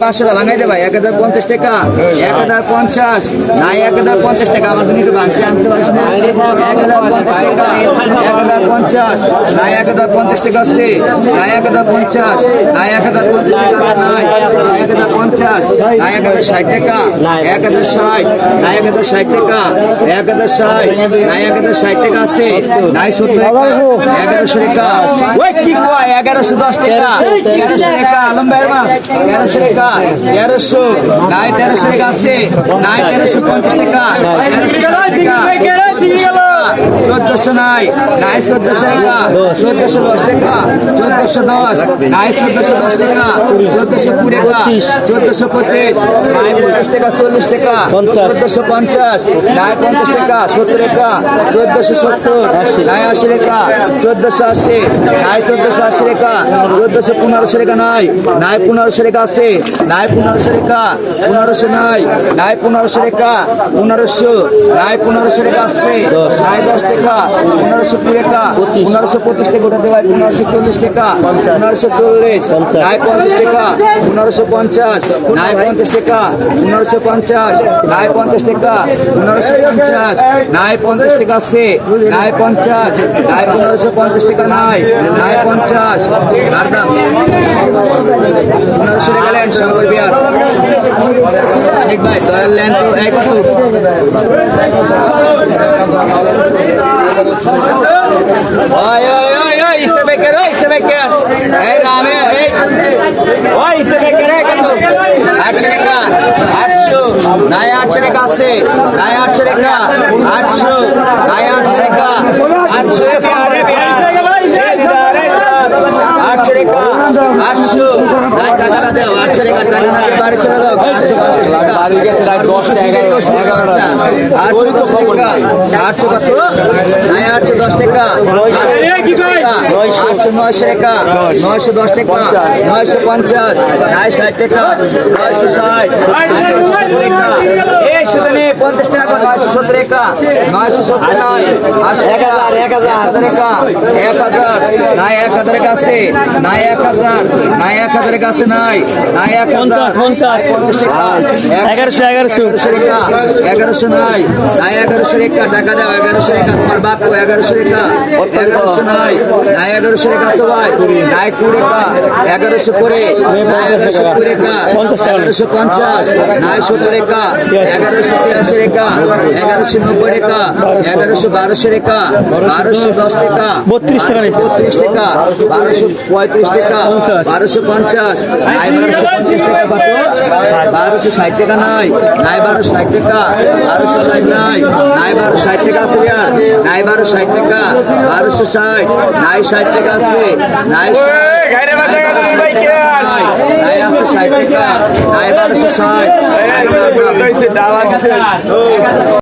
পাঁচশো টাকা ভাঙাই দে এক হাজার পঞ্চাশ টাকা এক হাজার পঞ্চাশ নাই এক হাজার পঞ্চাশ টাকা আমার ভাঙতে আনতে পারিস না এক হাজার পঞ্চাশ টাকা এক হাজার পঞ্চাশ নাই এক হাজার পঞ্চাশ টাকা আছে নাই এক হাজার পঞ্চাশ নাই এক হাজার পঞ্চাশ টাকা আছে এক হাজার পঞ্চাশ নাই এক হাজার ষাট টাকা এক হাজার ষাট নাই এক হাজার ষাট টাকা এক হাজার ষাট নাই এক হাজার ষাট টাকা আছে নাই সত্তর টাকা এগারোশো টাকা ওই কি কয় এগারোশো দশ টাকা তেরোশো টাকা মা তেরোশো টাকা, তেরোশো, নাই তেরোশো টাকা আছে, নাই তেরোশো পঞ্চাশ টাকা, চোদ্দশো নাই নাই চোদ্দশো টাকা, চোদ্দশো দশ টাকা, চোদ্দশো দশ, নাই চোদ্দশো দশ টাকা চোদ্দশো চোদ্দশো পঁচিশ নাই পঁচিশ টাকা চল্লিশ টাকা চোদ্দশো পঞ্চাশ নাই পঞ্চাশ টাকা সত্তর টাকা চোদ্দশো সত্তর নাই আশি টাকা চোদ্দশো আশি নাই চোদ্দশো আশি টাকা চোদ্দশো পনেরোশো টাকা নাই নাই পনেরোশো টাকা আছে পনেরোশো টাকা পনেরোশো নাই নাই পনেরোশো টাকা পনেরোশো নাই পনেরোশো টাকা আছে দশ। টাকা পনেরোশো কুড়ি টাকা পনেরোশো পঁচিশ টাকা ওঠাতে ভাই পনেরোশো চল্লিশ টাকা পনেরোশো চল্লিশ নাই পঞ্চাশ টাকা পনেরোশো পঞ্চাশ নাই পঞ্চাশ টাকা, পনেরোশো পঞ্চাশ নাই পঞ্চাশ টাকা, পনেরোশো পঞ্চাশ নাই পঞ্চাশ টাকা আছে নাই পঞ্চাশ নাই পনেরোশো পঞ্চাশ টাকা নাই নাই পঞ্চাশ আর দাম পনেরোশো টাকা লেন শঙ্কর বিহার অনেক ভাই, দয়াল লেন তো এক কত ওই ওই ওই ওই ইসে বেকার ওই ইসে বেকার এই রামে এই ওই ইসে বেকার এই কত আটশো টাকা আটশো নয় আটশো টাকা আছে নয় আটশো টাকা আটশো নয় আটশো টাকা আটশো আটশো টাকা আটশো নয় টাকাটা দেও, আটশো টাকা টাকা দিয়ে বাড়ি চলে যাও আটশো পঞ্চাশ টাকা আটশো দশ টাকা আটশো কত নাই আটশো দশ টাকা আটশো নয়শো টাকা নয়শো দশ টাকা নয়শো পঞ্চাশ নাই ষাট টাকা নয়শো ষাট পঞ্চাশ টাকা সত্তর টাকা নয়শো সত্তর নয় এক হাজার এক হাজার। টাকা এক হাজার নাই এক হাজারের কাছে নাই এক হাজার নাই এক হাজারের কাছে নাই নাই এক হাজার পঞ্চাশ এগারোশো এগারোশো। টাকা এগারোশো নাই নাই এগারোশো রেখা টাকা দাও এগারোশো রেখা তোমার বাপ এগারোশো রেখা এগারোশো নাই নাই এগারোশো রেখা তো ভাই নাই কুড়ি এগারোশো করে নাই এগারোশো কুড়ি রেখা এগারোশো পঞ্চাশ নাই সত্তর রেখা এগারোশো তিরাশি রেখা এগারোশো নব্বই রেখা এগারোশো বারোশো রেখা বারোশো দশ টাকা বত্রিশ টাকা। বত্রিশ টাকা বারোশো পঁয়ত্রিশ টাকা বারোশো পঞ্চাশ নাই বারোশো পঞ্চাশ টাকা কত বারোশো ষাট টাকা নাই নাই বারোশো ষাট টাকা বারোশো ষাট নাই নাই বারো ষাট টাকা আছে নাই বারো ষাট টাকা বারোশো ষাট নাই ষাট টাকা আছে নাই ষাট টাকা নাই বারোশো ষাট নাই বারো-